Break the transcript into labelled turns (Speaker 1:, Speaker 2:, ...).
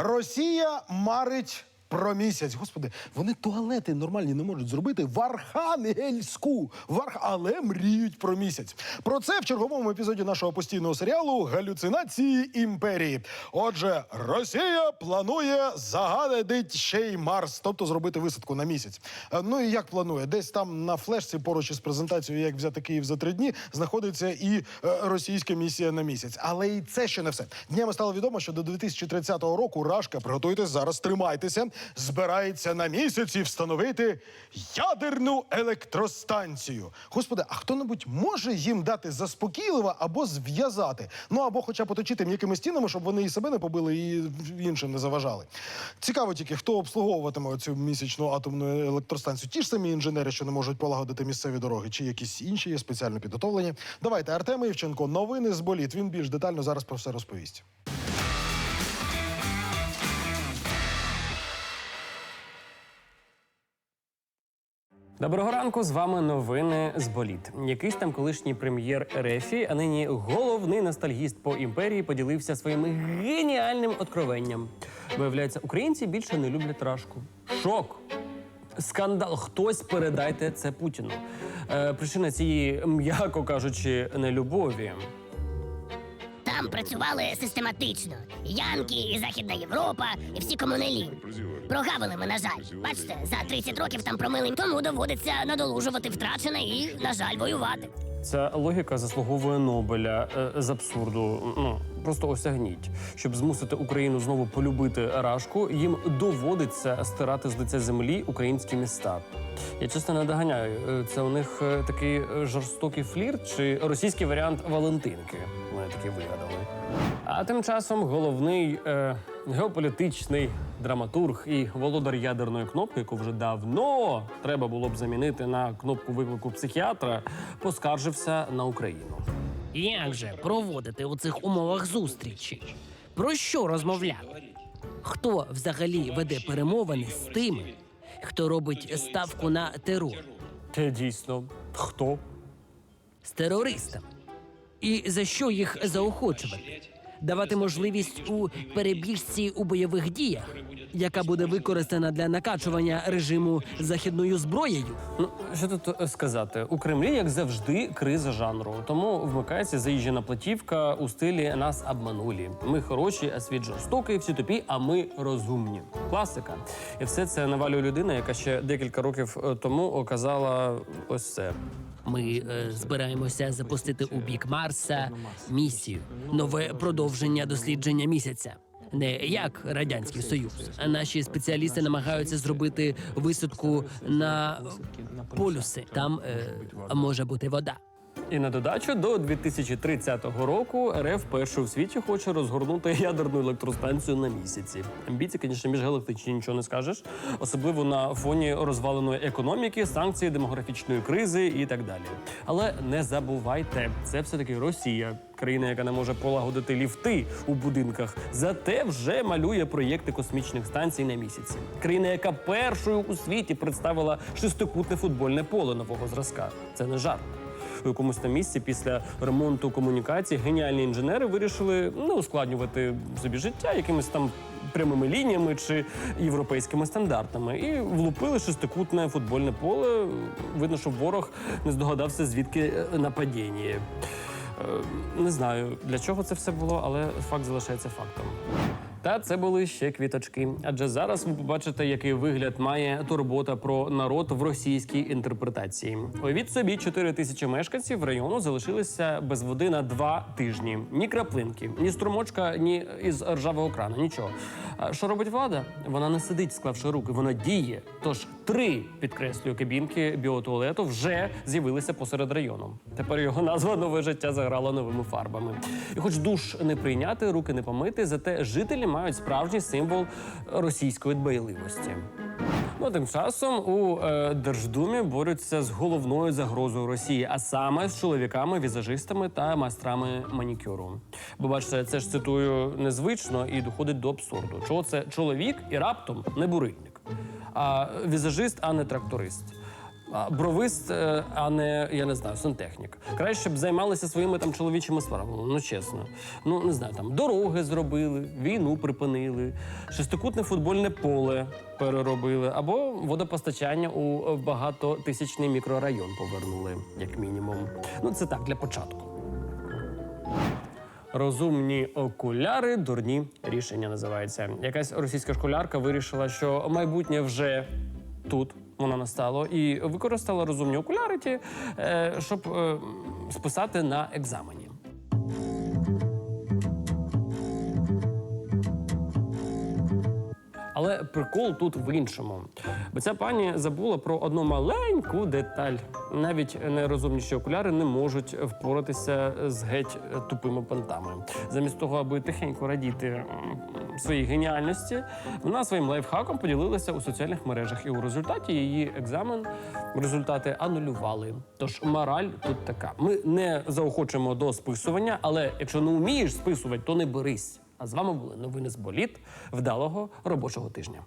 Speaker 1: Росія марить про місяць. Господи, вони туалети нормальні не можуть зробити в Архангельську. В Арх... Але мріють про місяць. Про це в черговому епізоді нашого постійного серіалу Галюцинації імперії. Отже, Росія планує загадити ще й Марс, тобто зробити висадку на місяць. Е, Ну і як планує? Десь там на флешці поруч із презентацією, як взяти Київ за три дні, знаходиться і е, російська місія на місяць. Але і це ще не все. Днями стало відомо, що до 2030 року Рашка, приготуйтесь зараз, тримайтеся, збирається на місяці встановити ядерну електростанцію. Господи, а хто-небудь може їм дати заспокійливо або зв'язати? Ну або хоча б оточити м'якими стінами, щоб вони і себе не побили, і іншим не заважали. Цікаво тільки, хто обслуговуватиме цю місячну атомну електростанцію. Ті ж самі інженери, що не можуть полагодити місцеві дороги, чи якісь інші є спеціально підготовлені. Давайте, Артем Івченко, новини з боліт. Він більш детально зараз про все розповість.
Speaker 2: Доброго ранку, з вами новини з боліт. Якийсь там колишній прем'єр Рефі, а нині головний ностальгіст по імперії, поділився своїм геніальним откровенням. Виявляється, українці більше не люблять рашку. Шок! Скандал. Хтось передайте це Путіну. Е, причина цієї, м'яко кажучи, нелюбові.
Speaker 3: Там працювали систематично. Янки, і Західна Європа, і всі комунелі. Прогавили ми, на жаль. Бачите, за 30 років там промили, тому доводиться надолужувати втрачене і, на жаль, воювати.
Speaker 2: Ця логіка заслуговує Нобеля е, з абсурду. Ну просто осягніть, щоб змусити Україну знову полюбити рашку, їм доводиться стирати з лиця землі українські міста. Я чесно не доганяю. е, Це у них е, такий е, жорстокий флірт чи російський варіант Валентинки. Вони такі вигадали. А тим часом головний е, геополітичний драматург і володар ядерної кнопки, яку вже давно треба було б замінити на кнопку виклику психіатра, поскаржився на Україну.
Speaker 4: Як же проводити у цих умовах зустрічі? Про що розмовляти? Хто взагалі веде перемовини з тими, хто робить ставку на терор
Speaker 2: Те дійсно хто?
Speaker 4: з терористами? І за що їх заохочувати? Давати можливість у перебіжці у бойових діях, яка буде використана для накачування режиму західною зброєю?
Speaker 2: Ну що тут е, сказати? У Кремлі, як завжди, криза жанру. Тому вмикається заїжджена платівка у стилі нас обманулі. Ми хороші, а світ жорстокий, всі тупі, а ми розумні. Класика. І все це навалює людина, яка ще декілька років е, тому оказала ось це.
Speaker 4: Ми е, збираємося запустити у бік Марса місію, нове продовження дослідження місяця. Не як радянський союз, наші спеціалісти намагаються зробити висадку на полюси. Там е, може бути вода.
Speaker 2: І на додачу до 2030 року РФ першою в світі хоче розгорнути ядерну електростанцію на місяці. Амбіції, звісно, міжгалактичні, нічого не скажеш, особливо на фоні розваленої економіки, санкцій, демографічної кризи і так далі. Але не забувайте, це все таки Росія, країна, яка не може полагодити ліфти у будинках, зате вже малює проєкти космічних станцій на місяці. Країна, яка першою у світі представила шестикутне футбольне поле нового зразка. Це не жарт у якомусь там місці після ремонту комунікацій геніальні інженери вирішили не ускладнювати собі життя якимись там. Прямими лініями чи європейськими стандартами, і влупили шестикутне футбольне поле. Видно, що ворог не здогадався, звідки е, нападіння. Е, Не знаю для чого це все було, але факт залишається фактом. Та це були ще квіточки. Адже зараз ви побачите, який вигляд має турбота про народ в російській інтерпретації. Уявіть собі, 4 тисячі мешканців району залишилися без води на два тижні. Ні краплинки, ні струмочка, ні із ржавого крана. Нічого. Що робить влада? Вона не сидить, склавши руки, вона діє. Тож три підкреслюю кабінки біотуалету вже з'явилися посеред району. Тепер його назва нове життя заграла новими фарбами. І хоч душ не прийняти, руки не помити, зате жителі мають справжній символ російської дбайливості. Ну, тим часом у е, Держдумі борються з головною загрозою Росії, а саме з чоловіками, візажистами та майстрами манікюру. Бо бачите, це ж цитую незвично і доходить до абсурду. Чого це чоловік і раптом не бурильник, а візажист, а не тракторист. Бровист, е, а не я не знаю, сантехнік. Краще б займалися своїми там чоловічими справами. Ну чесно. Ну не знаю, там дороги зробили, війну припинили, шестикутне футбольне поле переробили, або водопостачання у багатотисячний мікрорайон повернули, як мінімум. Ну це так для початку. Розумні окуляри, дурні рішення називається. Якась російська школярка вирішила, що майбутнє вже тут воно настало, і використала розумні окуляри, ті, е, щоб е, списати на екзамені. Але прикол тут в іншому. Бо ця пані забула про одну маленьку деталь. Навіть найрозумніші окуляри не можуть впоратися з геть тупими понтами. Замість того, аби тихенько радіти своїй геніальності, вона своїм лайфхаком поділилася у соціальних мережах, і у результаті її екзамен результати анулювали. Тож мораль тут така: ми не заохочуємо до списування, але якщо не вмієш списувати, то не берись. А з вами були новини з боліт. Вдалого робочого тижня.